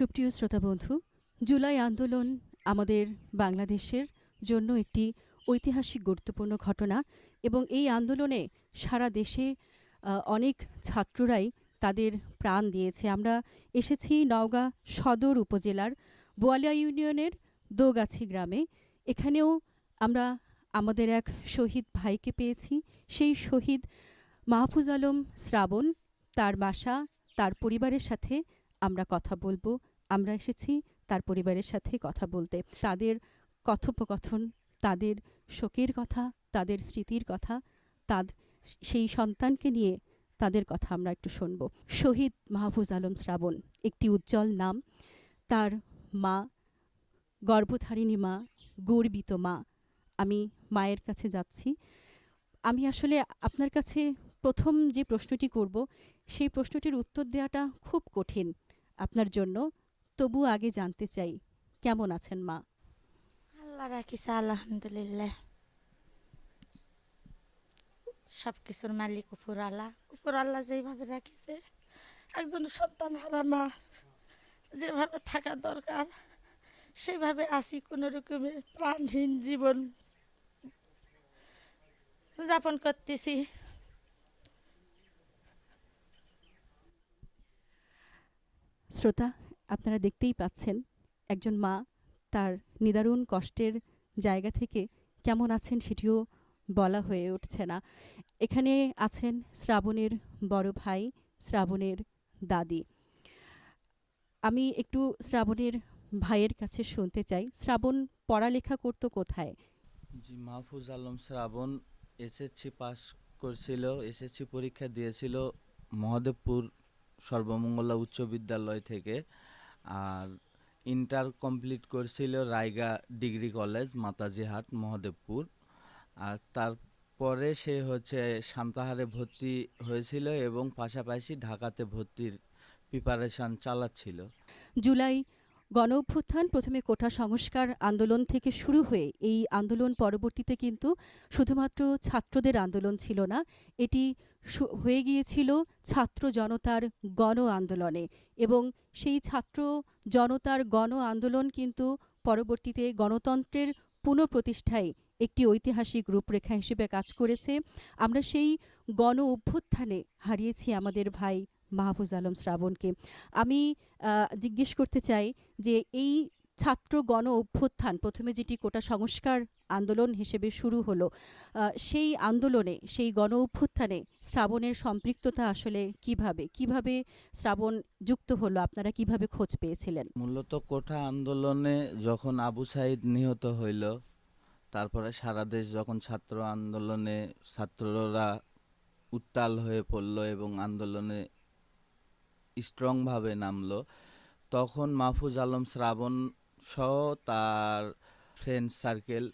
সুপ্রিয় শ্রোতা বন্ধু জুলাই আন্দোলন আমাদের বাংলাদেশের জন্য একটি ঐতিহাসিক গুরুত্বপূর্ণ ঘটনা এবং এই আন্দোলনে সারা দেশে অনেক ছাত্ররাই তাদের প্রাণ দিয়েছে। আমরা এসেছি নওগাঁ সদর উপজেলার বোয়ালিয়া ইউনিয়নের দোগাছি গ্রামে। এখানেও আমরা আমাদের এক শহীদ ভাইকে পেয়েছি। সেই শহীদ মাহফুজ আলম শ্রাবণ, তার বাসা, তার পরিবারের সাথে আমরা কথা বলব। আমরা এসেছি তার পরিবারের সাথে কথা বলতে। তাদের কথোপকথন, তাদের শোকের কথা, তাদের স্মৃতির কথা, তাদ, সেই সন্তানকে নিয়ে তাদের কথা আমরা একটু শুনব। শহীদ মাহফুজ আলম শ্রাবণ, একটি উজ্জ্বল নাম। তার মা, গর্ভধারিণী মা, গর্বিত মা। আমি মায়ের কাছে যাচ্ছি। আমি আসলে আপনার কাছে প্রথম যে প্রশ্নটি করব, সেই প্রশ্নটির উত্তর দেওয়াটা খুব কঠিন আপনার জন্য। তবু আগে জানতে চাই কেমন আছেন মা? আল্লাহ রাখিছে আলহামদুলিল্লাহ। সব কিছুর মালিক উপর আল্লাহ উপর আল্লাহ যেভাবে রাখিছে একজন সন্তান হারা মা যেভাবে থাকা দরকার সেভাবে আসি কোনো রকমে প্রাণহীন জীবন যাপন করতেছি। শ্রোতা আপনারা দেখতেই পাচ্ছেন একজন মা তার নিদারুণ কষ্টের জায়গা থেকে কেমন আছেন সেটিও বলা হয়ে উঠছে না। এখানে আছেন শ্রাবণের বড় ভাই, শ্রাবণের দাদি। আমি একটু শ্রাবণের ভাইয়ের কাছে শুনতে চাই। শ্রাবণ পড়ালেখা করতো কোথায়? জি, মাহফুজ আলম শ্রাবণ এসএসসি পাস করছিল, এসএসসি পরীক্ষা দিয়েছিল মহাদেবপুর সর্বমঙ্গলা উচ্চ বিদ্যালয় থেকে। আর ইন্টার কমপ্লিট করছিল রায়গা ডিগ্রি কলেজ মাতাজিহাট মহাদেবপুর। আর তারপরে সে হচ্ছে সান্তাহারে ভর্তি হয়েছিল এবং পাশাপাশি ঢাকাতে ভর্তির প্রিপারেশান চালাচ্ছিল। জুলাই গণ অভ্যুত্থান প্রথমে কোটা সংস্কার আন্দোলন থেকে শুরু হয়ে এই আন্দোলন পরবর্তীতে কিন্তু শুধুমাত্র ছাত্রদের আন্দোলন ছিল না, এটি হয়ে গিয়েছিল ছাত্র জনতার গণ আন্দোলনে এবং সেই ছাত্র জনতার গণ আন্দোলন কিন্তু পরবর্তীতে গণতন্ত্রের পুনঃপ্রতিষ্ঠায় একটি ঐতিহাসিক রূপরেখা হিসেবে কাজ করেছে। আমরা সেই গণ অভ্যুত্থানে হারিয়েছি আমাদের ভাই মাহফুজ আলম শ্রাবণকে। আমি জিজ্ঞেস করতে চাই যে এই ছাত্র গণ অভ্যুত্থান, প্রথমে যেটি কোটা সংস্কার আন্দোলন হিসেবে শুরু হলো সেই আন্দোলনে, সেই গণ অভ্যুত্থানে শ্রাবণের সম্পৃক্ততা আসলে কীভাবে? কীভাবে শ্রাবণ যুক্ত হলো? আপনারা কীভাবে খোঁজ পেয়েছিলেন? মূলত কোঠা আন্দোলনে যখন আবু সাইদ নিহত হইল, তারপরে সারা দেশ যখন ছাত্র আন্দোলনে ছাত্ররা উত্তাল হয়ে পড়ল এবং আন্দোলনে স্ট্রংভাবে নামলো, তখন মাহফুজ আলম শ্রাবণ সহ তার ফ্রেন্ড সার্কেল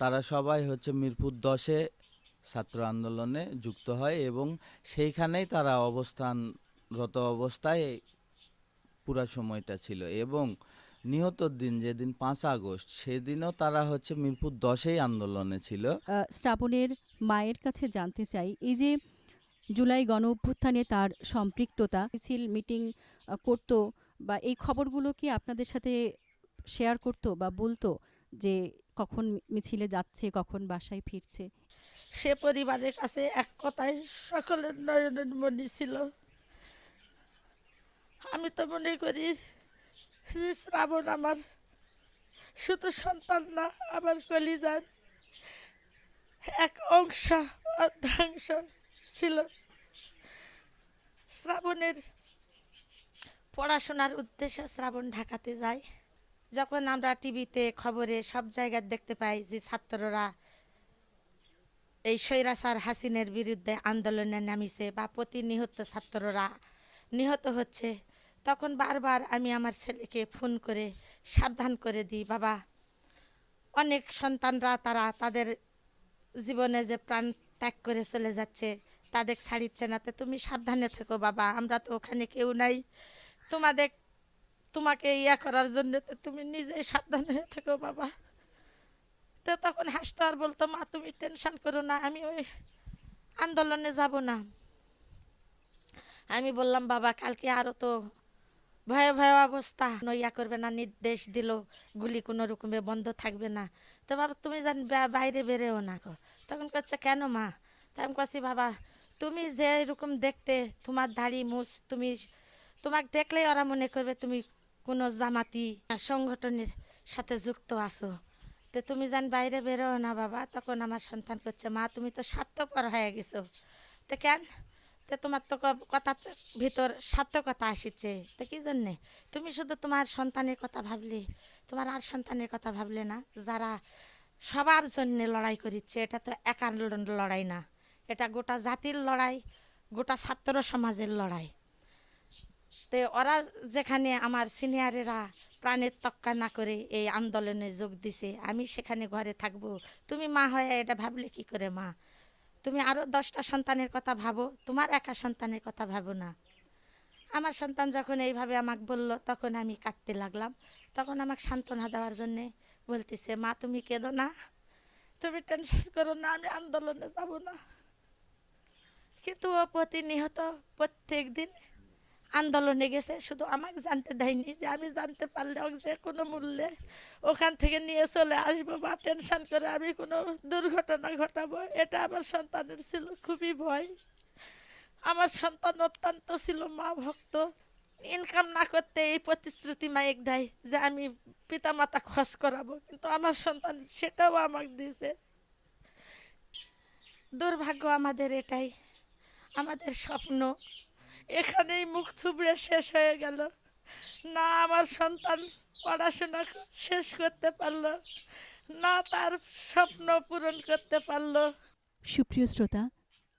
তারা সবাই হচ্ছে মিরপুর দশে ছাত্র আন্দোলনে যুক্ত হয় এবং সেইখানেই তারা অবস্থানরত অবস্থায় পুরা সময়টা ছিল এবং নিহতর দিন যেদিন পাঁচ আগস্ট, সেদিনও তারা হচ্ছে মিরপুর দশেই আন্দোলনে ছিল। শ্রাবণের মায়ের কাছে জানতে চাই, এই যে জুলাই গণ অভ্যুত্থানে তার সম্পৃক্ততা, মিছিল, মিটিং করতো বা এই খবরগুলো কি আপনাদের সাথে শেয়ার করতো বা বলতো যে কখন মিছিলে যাচ্ছে, কখন বাসায় ফিরছে? সে পরিবারের কাছে এক কথায় সকলের নয়নের মনি ছিল। আমি তো মনে করি শ্রাবণ আমার শুধু সন্তান না, আমার কলিজার এক অংশ অর্ধাংশ ছিল। শ্রাবণের পড়াশোনার উদ্দেশ্যে শ্রাবণ ঢাকাতে যায় যখন আমরা টিভিতে খবরে সব জায়গায় দেখতে পাই যে ছাত্ররা এই স্বৈরাচার হাসিনের বিরুদ্ধে আন্দোলনে নামিছে বা প্রতিনিহত ছাত্ররা নিহত হচ্ছে, তখন বারবার আমি আমার ছেলেকে ফোন করে সাবধান করে দিই, বাবা, অনেক সন্তানরা তারা তাদের জীবনে যে প্রাণ ত্যাগ করে চলে যাচ্ছে তাদের ছাড়িচ্ছে না। তো তুমি সাবধানে থেকো বাবা, আমরা তো ওখানে কেউ নাই। তোমাদের, তোমাকে ইয়া করার জন্য তো তুমি নিজেই সাবধানে থেকো বাবা। তো তখন হাসতো আর বলতো, মা, তুমি টেনশন করো না, আমি ওই আন্দোলনে যাব না। আমি বললাম, বাবা, কালকে আরও তো ভয়ে ভয়ে অবস্থা। নইয়া করবে না, নির্দেশ দিল, গুলি কোনো রকমে বন্ধ থাকবে না। তো বাবা, তুমি জান বাইরে বেরেও না তখন করছে, কেন মা? আমি করছি বাবা, তুমি যে এরকম দেখতে, তোমার দাড়ি, মুছ, তুমি, তোমাকে দেখলেই ওরা মনে করবে তুমি কোনো জামাতি সংগঠনের সাথে যুক্ত আছো। তো তুমি জান বাইরে বেরোও না, বাবা। তখন আমার সন্তান করছে মা, তুমি তো স্বার্থপর হয়ে গেছো। তো কেন? তো তোমার তো কথার ভিতর সার্থকতা আসিছে। তো কি জন্যে? তুমি শুধু তোমার সন্তানের কথা ভাবলে, তোমার আর সন্তানের কথা ভাবলে না। যারা সবার জন্য লড়াই করিচ্ছে, এটা তো একার লড়াই না। এটা গোটা জাতির লড়াই, গোটা ছাত্র সমাজের লড়াই। তো ওরা যেখানে আমার সিনিয়রেরা প্রাণের তক্কা না করে এই আন্দোলনে যোগ দিছে, আমি সেখানে ঘরে থাকব। তুমি মা হয়ে এটা ভাবলে কি করে মা? তুমি আরও দশটা সন্তানের কথা ভাবো, তোমার একা সন্তানের কথা ভাবো না। আমার সন্তান যখন এইভাবে আমাকে বলল, তখন আমি কাঁদতে লাগলাম। তখন আমাকে সান্ত্বনা দেওয়ার জন্যে বলতেছে, মা, তুমি কেঁদো না। তুমি টেনশন করো না, আমি আন্দোলনে যাব না। কিন্তু ও প্রতিনিয়ত প্রত্যেক দিন আন্দোলনে গেছে। শুধু আমাকে জানতে দেয়নি যে আমি জানতে পারলে যে কোনো মূল্যে ওখান থেকে নিয়ে চলে আসব বা টেনশন করে আমি কোনো দুর্ঘটনা ঘটাবো, এটা আমার সন্তানের ছিল খুবই ভয়। আমার সন্তান অত্যন্ত ছিল মা ভক্ত। ইনকাম না করতে এই প্রতিশ্রুতি মাইক দেয় যে আমি পিতামাতা খরচ করাবো, কিন্তু আমার সন্তান সেটাও আমাকে দিয়েছে। দুর্ভাগ্য আমাদের এটাই। আমাদের স্বপ্ন। এখানেই মুখ থুবড়ে শেষ হয়ে গেল। না আমার সন্তান পড়াশোনা শেষ করতে পারল, না তার স্বপ্ন পূরণ করতে পারল। সুপ্রিয় শ্রোতা,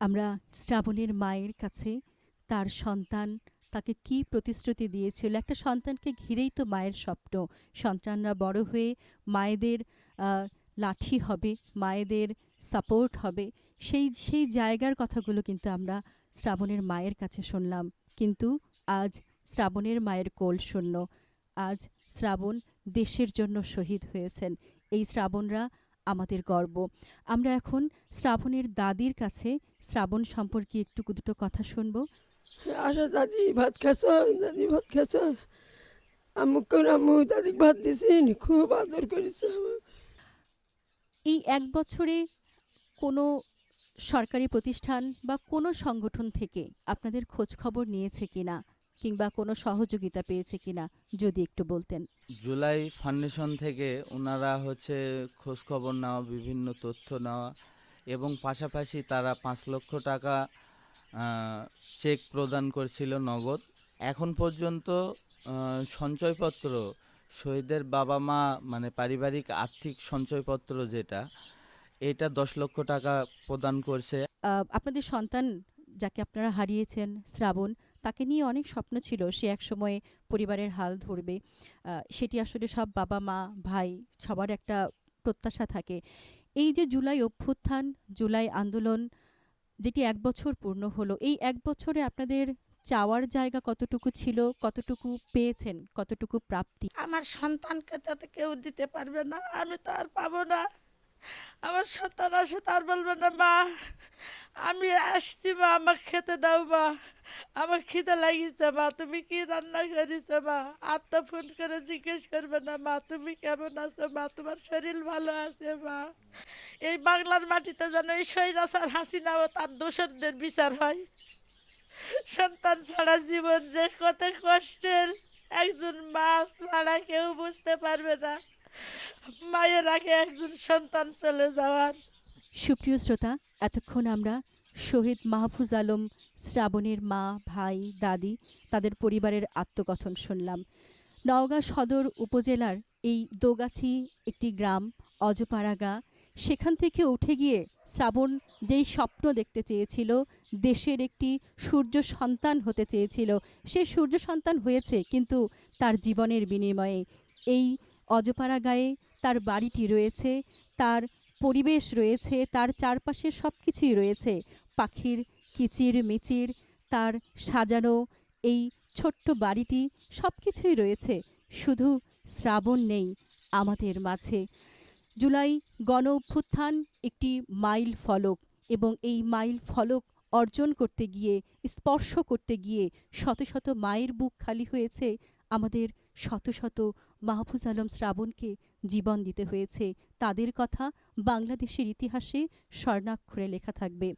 আমরা শ্রাবণের মায়ের কাছে তার সন্তান তাকে কি প্রতিশ্রুতি দিয়েছিল? একটা সন্তানকে ঘিরেই তো মায়ের স্বপ্ন। সন্তানরা বড় হয়ে মায়েদের লাঠি হবে, মায়েদের সাপোর্ট হবে। সেই সেই জায়গার কথাগুলো কিন্তু আমরা শ্রাবণের মায়ের কাছে শুনলাম। কিন্তু আজ শ্রাবণের মায়ের কোল শূন্য। আজ শ্রাবণ দেশের জন্য শহীদ হয়েছেন। এই শ্রাবণরা আমাদের গর্ব। আমরা এখন শ্রাবণের দাদির কাছে শ্রাবণ সম্পর্কে একটু দুটো কথা শুনব। আসো দাদি, ভাত খাচ্ছ দাদি ভাত খাচ্ছ আম্মু কোন আম্মু দাদি ভাত দিছেন, খুব আদর করেছে আমার। এই এক বছরে কোনো সরকারি প্রতিষ্ঠান বা কোনো সংগঠন থেকে আপনাদের খোঁজ খবর নিয়েছে কিনা কিংবা কোনো সহযোগিতা পেয়েছে কিনা যদি একটু বলতেন? জুলাই ফাউন্ডেশন থেকে ওনারা হচ্ছে খোঁজ খবর নেওয়া, বিভিন্ন তথ্য নেওয়া এবং পাশাপাশি তারা পাঁচ লক্ষ টাকা চেক প্রদান করেছিল নগদ। এখন পর্যন্ত সঞ্চয়পত্র শহীদের বাবা মা মানে পারিবারিক আর্থিক সঞ্চয়পত্র যেটা, এটা দশ লক্ষ টাকা প্রদান করছে। আপনাদের সন্তান যাকে আপনারা হারিয়েছেন, শ্রাবণ, তাকে নিয়ে অনেক স্বপ্ন ছিল, সে এক সময়ে পরিবারের হাল ধরবে। সেটি আসলে সব বাবা মা ভাই, সবার একটা প্রত্যাশা থাকে। এই যে জুলাই অভ্যুত্থান, জুলাই আন্দোলন, যেটি এক বছর পূর্ণ হলো, এই এক বছরে আপনাদের চাওয়ার জায়গা কতটুকু ছিল, কতটুকু পেয়েছেন, কতটুকু প্রাপ্তি? আমার সন্তানকে তো তো কেউ দিতে পারবে না, আমি তো আর পাবো না। আমার সন্তান আসে তার বলবে না, মা, আমি আসছি, মা, আমাকে খেতে দাও, মা, আমার খিদে লাগিয়েছে মা, তুমি কি রান্না করেছ, মা? তো ফোন করে জিজ্ঞেস করবে না, মা, তুমি কেমন আছো, মা? তোমার শরীর ভালো আছে, মা? এই বাংলার মাটিতে যেন এই সৈরাসার হাসিনা ও তার দোসরদের বিচার হয়। সন্তান ছাড়া জীবন যে কত কষ্টের। একজন মা ছাড়া কেউ বুঝতে পারবে না। মায়ের আগে একজন সন্তান চলে যাওয়ার। সুপ্রিয় শ্রোতা, এতক্ষণ আমরা শহীদ মাহফুজ আলম শ্রাবণের মা, ভাই, দাদি, তাদের পরিবারের আত্মকথন শুনলাম। নওগাঁ সদর উপজেলার এই দোগাছি একটি গ্রাম অজপাড়াগা সেখান থেকে উঠে গিয়ে শ্রাবণ যেই স্বপ্ন দেখতে চেয়েছিল, দেশের একটি সূর্য সন্তান হতে চেয়েছিল। সে সূর্য সন্তান হয়েছে কিন্তু তার জীবনের বিনিময়ে। এই অজপাড়া গায়ে তার বাড়িটি রয়েছে, তার পরিবেশ রয়েছে, তার চারপাশে সব কিছুই রয়েছে। পাখির কিচির মিচির, তার সাজানো এই ছোট্ট বাড়িটি সব কিছুই রয়েছে। শুধু শ্রাবণ নেই আমাদের মাঝে। জুলাই গণ অভ্যুত্থান একটি মাইল ফলক এবং এই মাইল ফলক অর্জন করতে গিয়ে, স্পর্শ করতে গিয়ে শত শত মায়ের বুক খালি হয়েছে আমাদের শত শত মাহফুজ আলম শ্রাবণকে জীবন দিতে হয়েছে। তাদের কথা বাংলাদেশের ইতিহাসে স্বর্ণাক্ষরে লেখা থাকবে।